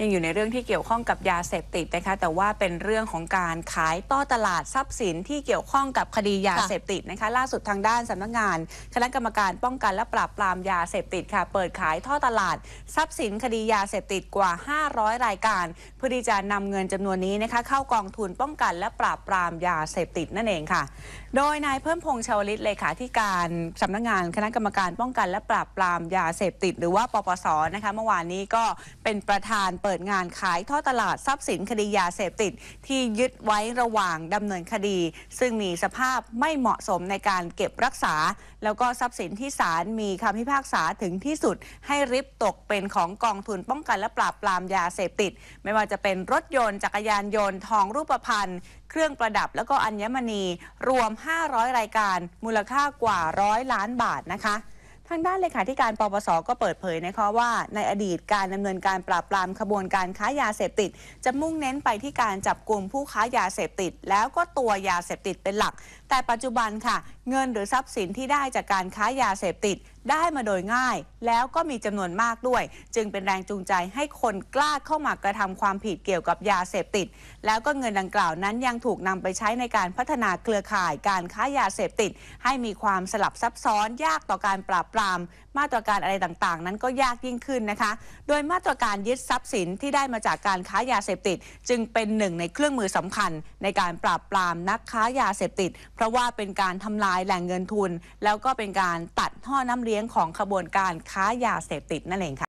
ยังอยู่ในเรื่องที่เกี่ยวข้องกับยาเสพติดนะคะแต่ว่าเป็นเรื่องของการขายต้อตลาดทรัพย์สินที่เกี่ยวข้องกับคดียาเสพติดนะคะล่าสุดทางด้านสำนักงาน คณะกรรมการป้องกันและปราบปรามยาเสพติดค่ะ เปิดขายท่อตลาดทรัพย์สินคดียาเสพติดกว่า 500 รายการ เพื่อที่จะนำเงินจำนวนนี้นะคะเข้ากองทุนป้องกันและปราบปรามยาเสพติดนั่นเองค่ะ โดยนายเพิ่มพงษ์ชาวลิตเลขาธิการสำนักงาน คณะกรรมการป้องกันและปราบปรามยาเสพติด หรือว่าปปสนะคะเมื่อวานนี้ก็เป็นประธานเปิดงานขายท่อตลาดทรัพย์สินคดียาเสพติด ที่ยึดไว้ระหว่างดำเนินคดี ซึ่งมีสภาพไม่เหมาะสมในการเก็บรักษา แล้วก็ทรัพย์สินที่ศาลมีคำพิพากษาถึงที่สุด ให้ริบตกเป็นของกองทุนป้องกันและปราบปรามยาเสพติด ไม่ว่าจะเป็นรถยนต์จักรยานยนต์ทองรูปพรรณเครื่องประดับแล้วก็อัญมณีรวม 500 รายการ มูลค่ากว่าร้อยล้านบาทนะคะ ทางด้านเลขาธิการปปส ก็เปิดเผยนะคะว่า ในอดีตการดำเนินการปราบปรามขบวนการค้ายาเสพติด จะมุ่งเน้นไปที่การจับกลุ่มผู้ค้ายาเสพติด แล้วก็ตัวยาเสพติดเป็นหลัก แต่ปัจจุบันค่ะ เงินหรือทรัพย์สินที่ได้จากการค้ายาเสพติด ได้มาโดยง่าย แล้วก็มีจำนวนมากด้วย จึงเป็นแรงจูงใจให้คนกล้าเข้ามากระทำความผิดเกี่ยวกับยาเสพติด แล้วก็เงินดังกล่าวนั้นยังถูกนำไปใช้ในการพัฒนาเครือข่ายการค้ายาเสพติด ให้มีความสลับซับซ้อนยากต่อการปราบปราม มาตรการอะไรต่างๆ นั้นก็ยากยิ่งขึ้นนะคะ โดยมาตรการยึดทรัพย์สินที่ได้มาจากการค้ายาเสพติด จึงเป็นหนึ่งในเครื่องมือสำคัญ ในการปราบปรามนักค้ายาเสพติด เพราะว่าเป็นการทำลายแหล่งเงินทุน แล้วก็เป็นการตัดท่อน้ำเลี้ยงของขบวนการค้ายาเสพติดนั่นเองค่ะ